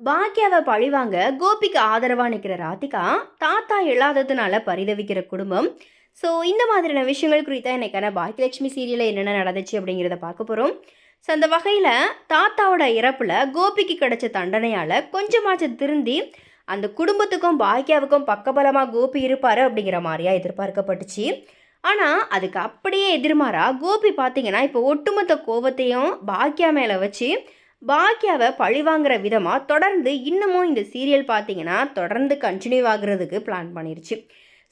பாக்கியாவை பழிவாங்க கோபிக்கு ஆதரவாக நிற்கிற ராதிகா தாத்தா இல்லாததுனால பரிதவிக்கிற குடும்பம். ஸோ இந்த மாதிரியான விஷயங்கள் குறித்த இன்னைக்கான பாக்கியலட்சுமி சீரியலில் என்னென்ன நடந்துச்சு அப்படிங்கிறத பார்க்க போகிறோம் ஸோ அந்த வகையில் தாத்தாவோட இறப்பில் கோபிக்கு கிடைச்ச தண்டனையால் கொஞ்சமாச்சும் திருந்தி அந்த குடும்பத்துக்கும் பாக்கியாவுக்கும் பக்கபலமாக கோபி இருப்பார் அப்படிங்கிற மாதிரியா எதிர்பார்க்கப்பட்டுச்சு. ஆனால் அதுக்கு அப்படியே எதிர்மாறா கோபி பார்த்தீங்கன்னா இப்போ ஒட்டுமொத்த கோபத்தையும் பாக்கியா மேலே வச்சு பாக்கியாவை பழிவாங்கிற விதமாக தொடர்ந்து இன்னமும் இந்த சீரியல் பார்த்தீங்கன்னா தொடர்ந்து கண்டினியூ ஆகுறதுக்கு பிளான் பண்ணிருச்சு.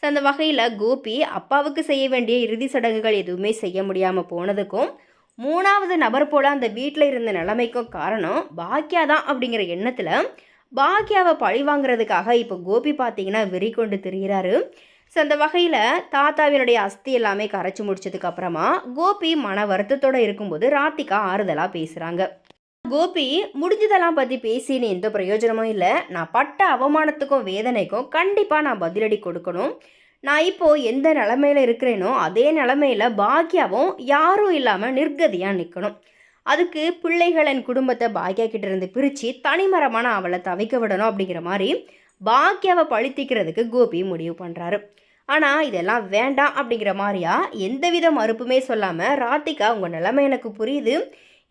ஸோ அந்த வகையில் கோபி அப்பாவுக்கு செய்ய வேண்டிய இறுதி சடங்குகள் எதுவுமே செய்ய முடியாமல் போனதுக்கும் மூணாவது நபர் போல அந்த வீட்டில் இருந்த நிலைமைக்கும் காரணம் பாக்கியா தான் அப்படிங்கிற எண்ணத்தில் பாக்கியாவை பழி வாங்குறதுக்காக இப்போ கோபி பார்த்தீங்கன்னா வெறி கொண்டு திரிகிறாரு ஸோ அந்த வகையில் தாத்தாவினுடைய அஸ்தி எல்லாமே கரைச்சி முடிச்சதுக்கு அப்புறமா கோபி மன வருத்தத்தோடு இருக்கும்போது ராத்திகா ஆறுதலாக பேசுகிறாங்க கோபி முடிஞ்சதெல்லாம் பற்றி பேசின்னு எந்த பிரயோஜனமும் இல்லை. நான் பட்ட அவமானத்துக்கும் வேதனைக்கும் கண்டிப்பாக நான் பதிலடி கொடுக்கணும். நான் இப்போது எந்த நிலமையில இருக்கிறேனோ அதே நிலமையில பாக்கியாவும் யாரும் இல்லாமல் நிர்கதியாக நிற்கணும் அதுக்கு பிள்ளைகள் என் குடும்பத்தை பாக்கியா கிட்ட இருந்து பிரித்து தனிமரமான அவளை தவிக்க விடணும் அப்படிங்கிற மாதிரி பாக்கியாவை பழித்திக்கிறதுக்கு கோபி முடிவு பண்ணுறாரு ஆனால் இதெல்லாம் வேண்டாம் அப்படிங்கிற மாதிரியா எந்தவித மறுப்புமே சொல்லாமல் ராத்திகா உங்கள் நிலைமை எனக்கு புரியுது.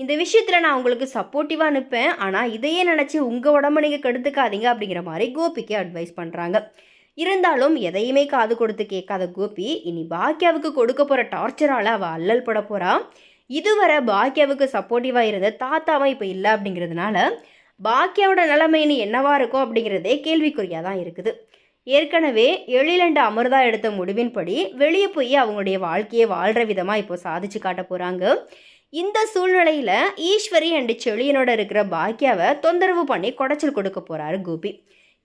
இந்த விஷயத்தில் நான் உங்களுக்கு சப்போர்ட்டிவாக அனுப்பேன் ஆனால் இதையே நினச்சி உங்கள் உடம்ப நீங்கள் கெடுத்துக்காதீங்க அப்படிங்கிற மாதிரி கோபிக்கு அட்வைஸ் பண்ணுறாங்க இருந்தாலும் எதையுமே காது கொடுத்து கேட்காத கோபி இனி பாக்கியாவுக்கு கொடுக்க போகிற டார்ச்சரால் அவள் அல்லல் பட போகிறா இதுவரை பாக்கியாவுக்கு சப்போர்ட்டிவாக இருந்த தாத்தாவும் இப்போ இல்லை அப்படிங்கிறதுனால பாக்கியாவோட நிலைமை இனி என்னவாக இருக்கும் அப்படிங்கிறதே கேள்விக்குறியாக தான் இருக்குது. ஏற்கனவே எழிலண்டு அமிர்தா எடுத்த முடிவின்படி வெளியே போய் அவங்களுடைய வாழ்க்கையை வாழ்கிற விதமாக இப்போ சாதிச்சு காட்ட போகிறாங்க இந்த சூழ்நிலையில் ஈஸ்வரி அண்டு செழியனோட இருக்கிற பாக்கியாவை தொந்தரவு பண்ணி குடைச்சல் கொடுக்க போகிறாரு கோபி.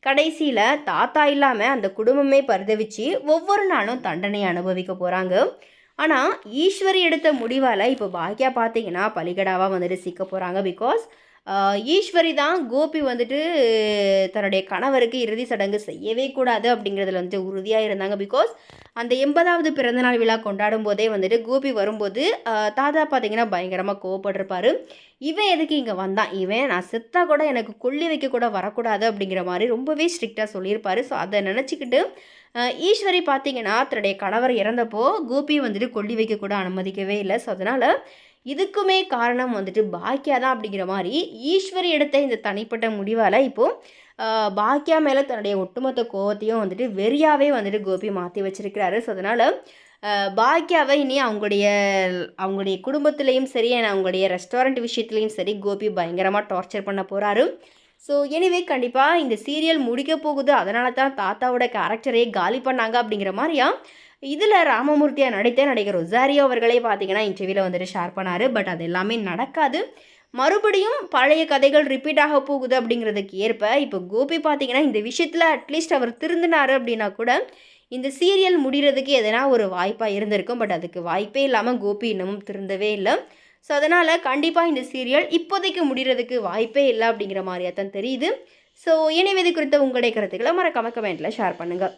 கடைசியில் தாத்தா இல்லாமல் அந்த குடும்பமே பரிதவிச்சு ஒவ்வொரு நாளும் தண்டனை அனுபவிக்க போகிறாங்க ஆனால் ஈஸ்வரி எடுத்த முடிவால் இப்போ பாக்கியா பார்த்தீங்கன்னா பலிகடாவாக வந்துட்டு சிக்க போகிறாங்க பிகாஸ் ஈஸ்வரி தான் கோபி வந்துட்டு தன்னுடைய கணவருக்கு இறுதி சடங்கு செய்யவே கூடாது அப்படிங்கிறதுல வந்துட்டு உறுதியாக இருந்தாங்க. பிகாஸ் அந்த எண்பதாவது பிறந்தநாள் விழா கொண்டாடும் போதே வந்துட்டு கோபி வரும்போது தாதா தாத்தா பார்த்தீங்கன்னா பயங்கரமாக கோவப்பட்டிருப்பாரு. இவன் எதுக்கு இங்கே வந்தான்? இவன் நான் செத்தா கூட எனக்கு கொல்லி வைக்க கூட வரக்கூடாது அப்படிங்கிற மாதிரி ரொம்பவே ஸ்ட்ரிக்டாக சொல்லியிருப்பாரு. ஸோ அதை நினச்சிக்கிட்டு ஈஸ்வரி பார்த்தீங்கன்னா தன்னுடைய கணவர் இறந்தப்போ கோபி வந்துட்டு கொல்லி வைக்க கூட அனுமதிக்கவே இல்லை. ஸோ அதனால் இதுக்குமே காரணம் வந்துட்டு பாக்கியா தான் அப்படிங்கிற மாதிரி ஈஸ்வரி எடுத்த இந்த தனிப்பட்ட முடிவால் இப்போது பாக்கியா மேலே தன்னுடைய ஒட்டுமொத்த கோவத்தையும் வந்துட்டு வெறியாவே வந்துட்டு கோபி மாற்றி வச்சிருக்கிறாரு. ஸோ அதனால் பாக்கியாவை இனி அவங்களுடைய அவங்களுடைய குடும்பத்துலேயும் சரி அவங்களுடைய ரெஸ்டாரண்ட் விஷயத்துலேயும் சரி கோபி பயங்கரமாக டார்ச்சர் பண்ண போகிறாரு ஸோ எனிவே கண்டிப்பாக இந்த சீரியல் முடிக்க போகுது. அதனால தான் தாத்தாவோட கேரக்டரே காலி பண்ணாங்க அப்படிங்கிற மாதிரியா? இதில் ராமமூர்த்தியாக நடித்த நடிகர் ரொசாரியோ அவர்களே பார்த்தீங்கன்னா இன்டர்வியூவில் வந்துட்டு ஷேர் பண்ணார். பட் அது எல்லாமே நடக்காது. மறுபடியும் பழைய கதைகள் ரிப்பீட் ஆக போகுது அப்படிங்கிறதுக்கு ஏற்ப இப்போ கோபி பார்த்தீங்கன்னா இந்த விஷயத்தில் அட்லீஸ்ட் அவர் திருந்தினார் அப்படின்னா கூட இந்த சீரியல் முடிகிறதுக்கு எதனா ஒரு வாய்ப்பாக இருந்திருக்கும். பட் அதுக்கு வாய்ப்பே இல்லாமல் கோபி இன்னமும் திருந்தவே இல்லை. ஸோ அதனால் கண்டிப்பாக இந்த சீரியல் இப்போதைக்கு முடிகிறதுக்கு வாய்ப்பே இல்லை அப்படிங்கிற மாதிரியா தான் தெரியுது. ஸோ எனவே இது குறித்த உங்களுடைய கருத்துக்களை மறக்காம கமெண்ட்டில் ஷேர் பண்ணுங்கள்